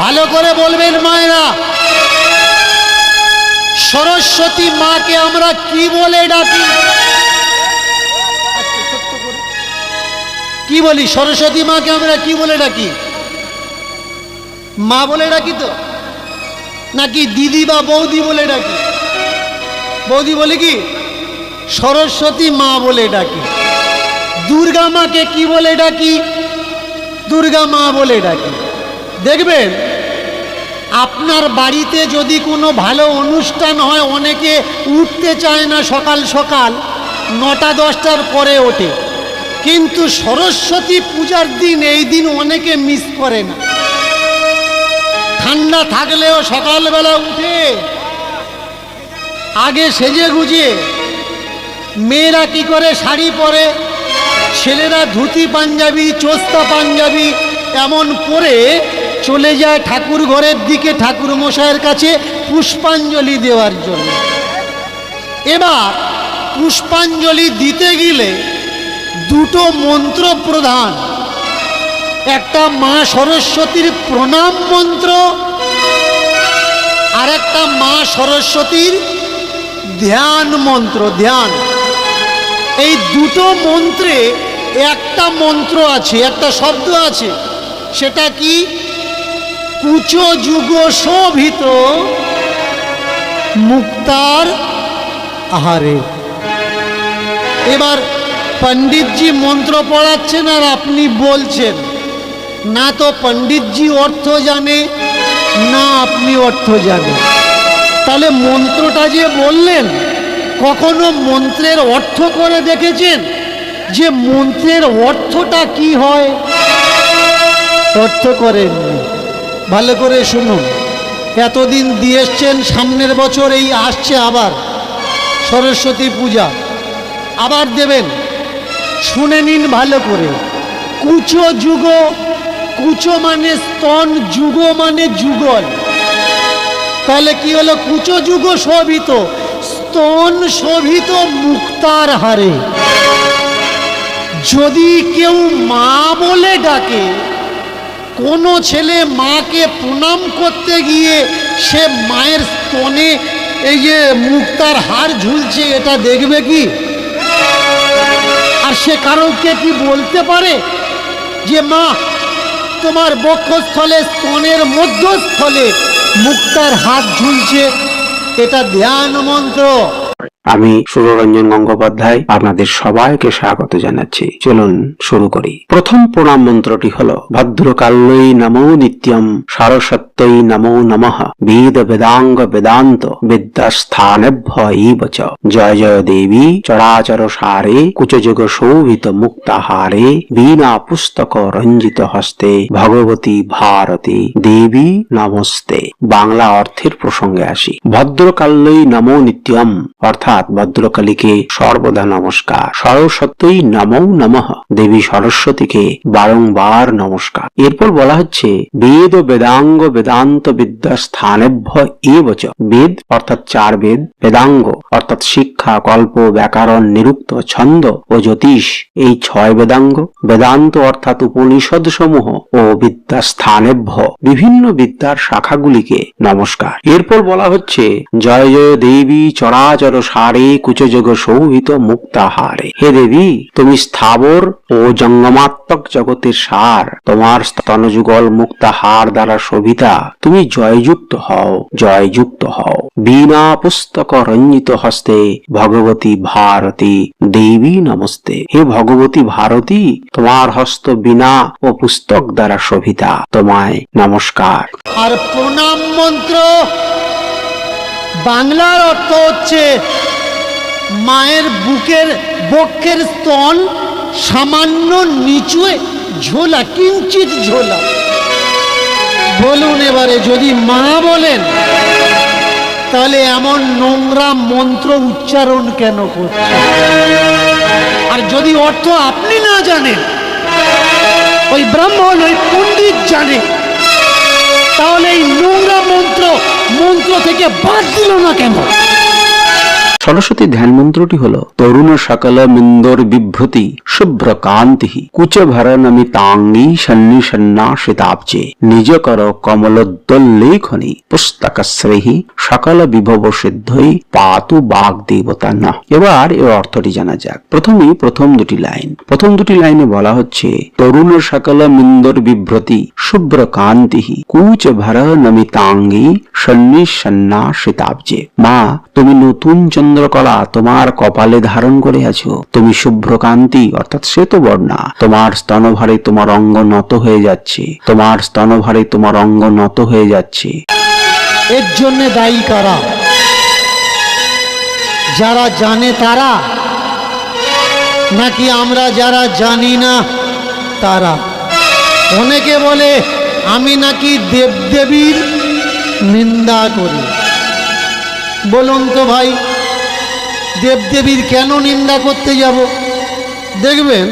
ভালো করে বলবেন মায়েরা। সরস্বতী মাকে আমরা কি বলে ডাকি? কি বলি? সরস্বতী মাকে আমরা কি বলে ডাকি? মা বলে ডাকি তো? নাকি দিদি বা বৌদি বলে ডাকি? বৌদি বলে কি? সরস্বতী মা বলে ডাকি। দুর্গা মাকে কি বলে ডাকি? দুর্গা মা বলে ডাকি। দেখবেন, আপনার বাড়িতে যদি কোনো ভালো অনুষ্ঠান হয়, অনেকে উঠতে চায় না সকাল সকাল, নটা দশটার পরে ওঠে। কিন্তু সরস্বতী পূজার দিন, এই দিন অনেকে মিস করে না। ঠান্ডা থাকলেও সকালবেলা উঠে, আগে সেজে গুজে, মেয়েরা কি করে শাড়ি পরে, ছেলেরা ধুতি পাঞ্জাবি, চোস্তা পাঞ্জাবি এমন পরে চলে যায় ঠাকুর ঘরের দিকে ঠাকুর মশাইয়ের কাছে পুষ্পাঞ্জলি দেওয়ার জন্য। এবার পুষ্পাঞ্জলি দিতে গেলে দুটো মন্ত্র প্রধান। একটা মা সরস্বতীর প্রণাম মন্ত্র, আর একটা মা সরস্বতীর ধ্যান মন্ত্র, ধ্যান। এই দুটো মন্ত্রে একটা মন্ত্র আছে, একটা শব্দ আছে, সেটা কি? কুচো যুগ শোভিত মুক্তার আহারে। এবার পণ্ডিতজি মন্ত্র পড়াচ্ছেন আর আপনি বলছেন, না তো পণ্ডিতজি অর্থ জানে, না আপনি অর্থ জানেন। তাহলে মন্ত্রটা যে বললেন, কখনো মন্ত্রের অর্থ করে দেখেছেন? যে মন্ত্রের অর্থটা কি হয়? অর্থ করেননি। ভালো করে শুনুন। এতদিন দিয়ে এসছেন, সামনের বছর এই আসছে আবার। সরস্বতী পূজা। আবার দেবেন। শুনে নিন ভালো করে। কুচো যুগ, কুচো মানে স্তন, যুগ মানে যুগল। তাহলে কি হলো? কুচো যুগ শোভিত, স্তন শোভিত মুক্তার হারে। যদি কেউ মা বলে ডাকে কোনো ছেলে মাকে প্রণাম করতে গিয়ে সে মায়ের স্তনে এই যে মুক্তার হার ঝুলছে, এটা দেখবে কি? আর সে কারোকে কি বলতে পারে যে, মা, তোমার বক্ষস্থলে, স্তনের মধ্যস্থলে মুক্তার হাত ঝুলছে, এটা ধ্যান মন্ত্র। আমি সুররঞ্জন গঙ্গোপাধ্যায় আপনাদের সবাইকে স্বাগত জানাচ্ছি। চলুন শুরু করি। প্রথম প্রণাম মন্ত্রটি হল ভদ্রকাল্যই নমো নিত্যম সারসত্যই নমো নমঃ, বেদ বেদাঙ্গ বেদান্ত, বিদ্যাস্থানেভ্য জয় জয় দেবী, চরাচর সারে, কুচযুগ শোভিত মুক্তাহারে, বীণা পুস্তক রঞ্জিত হস্তে, ভগবতী ভারতী, দেবী নমস্তে। বাংলা অর্থের প্রসঙ্গে আসি। ভদ্রকাল্যই নমো নিত্যম অর্থাৎ ভদ্রকালীকে সর্বদা নমস্কার। সরস্বত্যই নমো নমঃ। দেবী সরস্বতীকে বারংবার নমস্কার। এরপর বলা হচ্ছে, বেদ ও বেদাঙ্গ বেদান্ত বিদ্যা স্থানেভ্য এবচ। বেদ অর্থাৎ চার বেদ। বেদাঙ্গ অর্থাৎ শিক্ষা, কল্প, ব্যাকরণ, নিরুক্ত, ছন্দ ও জ্যোতিষ। এই ছয় বেদাঙ্গ, বেদান্ত অর্থাৎ উপনিষদ সমূহ ও বিদ্যা স্থানেভ্য বিভিন্ন বিদ্যার শাখাগুলিকে নমস্কার। এরপর বলা হচ্ছে, জয় জয় দেবী চরাচর সারে কুচযোগ শোভিত মুক্তাহারে। হে দেবী, তুমি স্থাবর ও জঙ্গমাত্মক জগতের সার। তোমার স্তনযুগল মুক্তাহার দ্বারা শোভিতা। তুমি জয়যুক্ত হও জয়যুক্ত হও। বীণা পুস্তক রঞ্জিত হস্তে, ভগবতী ভারতী দেবী নমস্তে। হে ভগবতী ভারতী, তোমার হস্ত বিনা ও পুস্তক দ্বারা শোভিতা। তোমায় নমস্কার। আর প্রণাম মন্ত্র বাংলার অর্থ হচ্ছে মায়ের বুকের বক্ষের স্তন সামান্য নিচুয়ে ঝোলা, কিঞ্চিত ঝোলা। বলুন এবারে, যদি মা বলেন, তাহলে এমন নোংরা মন্ত্র উচ্চারণ কেন করছে আর যদি অর্থ আপনি না জানেন, ওই ব্রাহ্মণ, ওই পণ্ডিত জানে, তাহলে এই নোংরা মন্ত্র মন্ত্র থেকে বাদ দিল না কেন? সরস্বতী ধ্যান মন্ত্রটি হল, তরুণ সকল মিন্দর বিভ্রতি, শুভ্র কান্তি কুচভরনমিতাঙ্গী সন্নিসন্নাসিতাব্জে নিজ কর কমলোদ্দোল্লেখনি পুস্তকশ্রেহি সকল বিভব সিদ্ধই পাতু বাগ দেবতা না। এবার এর অর্থটি জানা যাক। প্রথমেই প্রথম দুটি লাইন। প্রথম দুটি লাইনে বলা হচ্ছে, তরুণ সকল মিন্দর বিভ্রতি, শুভ্র কান্তি, কুচ ভর নমিতাঙ্গী সন্নিসন্নাসিতাব্জে মা, তুমি নতুন চন্দ্রকলা তোমার কপালে ধারণ করে আছো তুমি শুভ্রকান্তি, অর্থাৎ শ্বেতবর্ণা। তোমার স্তনভারে তোমার অঙ্গ নত হয়ে যাচ্ছে। তোমার স্তনভারে তোমার অঙ্গ নত হয়ে যাচ্ছে। এর জন্য দায়ী কারা? যারা জানে তারা? নাকি আমরা যারা জানি না তারা? অনেকে বলে, আমি নাকি দেবদেবীর নিন্দা করি। বলুন তো ভাই। দেবদেবীর কেন নিন্দা করতে যাব? দেখবেন